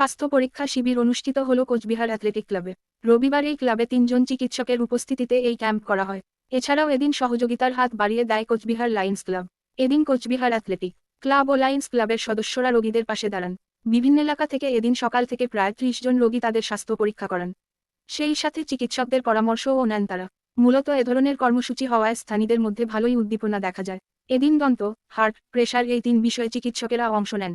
স্বাস্থ্য পরীক্ষা শিবির অনুষ্ঠিত হল কোচবিহার অ্যাথলেটিক ক্লাবে। রবিবার এই ক্লাবে তিনজন চিকিৎসকের উপস্থিতিতে এই ক্যাম্প করা হয়। এছাড়াও এদিন সহযোগিতার হাত বাড়িয়ে দেয় কোচবিহার লায়ন্স ক্লাব। এদিন কোচবিহার অ্যাথলেটিক ক্লাব ও লায়ন্স ক্লাবের সদস্যরা রোগীদের পাশে দাঁড়ান। বিভিন্ন এলাকা থেকে এদিন সকাল থেকে প্রায় ত্রিশ জন রোগী তাদের স্বাস্থ্য পরীক্ষা করান। সেই সাথে চিকিৎসকদের পরামর্শও নেন তারা। মূলত এ ধরনের কর্মসূচি হওয়ায় স্থানীয়দের মধ্যে ভালোই উদ্দীপনা দেখা যায়। এদিন দন্ত, হার্ট প্রেশার এই তিন বিষয়ে চিকিৎসকেরা অংশ নেন।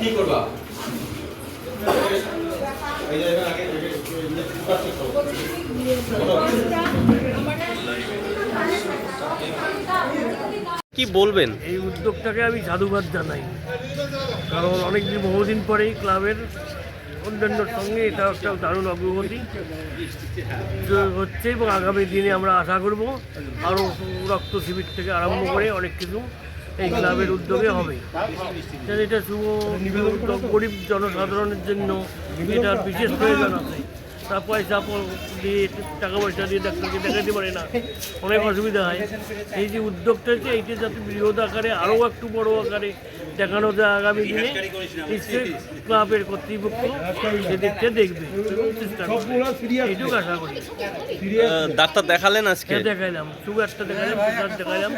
কি করবা? কি বলবেন? এই উদ্যোগটাকে আমি সাধুবাদ জানাই। কারণ অনেক দিন বহুদিন পরেই ক্লাবের অন্যান্যর সঙ্গে এটা একটা দারুণ অগ্রগতি। হচ্ছে এবং আগামী দিনে আমরা আশা করব আরও রক্ত শিবির থেকে আরম্ভ করে অনেক কিছু। এই ক্লাবের উদ্যোগে হবে। এটা শুভ উদ্যোগ গরিব জনসাধারণের জন্য এটা বিশেষ প্রয়োজন আছে। তা পয়সা দিয়ে টাকা পয়সা দিয়ে ডাক্তারকে দেখাতে পারে না। অনেক অসুবিধা হয়। এই যে উদ্যোগটা হচ্ছে এইটা যাতে বৃহৎ আকারে আরও একটু বড় আকারে দেখানো যায় আগামী দিনে নিশ্চয়ই ক্লাবের কর্তৃপক্ষ সেদিকটা দেখবে। এইটুকু আশা করি। ডাক্তার দেখালেন আজকে? খেয়ে দেখাইলাম। সুগারটা দেখালাম দেখাইলাম।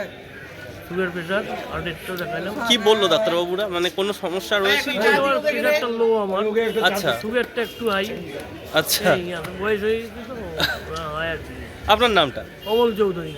সুগার প্রেশার হার্টেরটা দেখালাম কি বলল ডাক্তারবাবুরা? মানে কোনো সমস্যা রয়েছে? আমার প্রেশারটা লো আমার। আচ্ছা। সুগারটা একটু হাই আচ্ছা। বয়স হয়ে গেছে তো হয় আর আপনার নামটা? অমল চৌধুরী।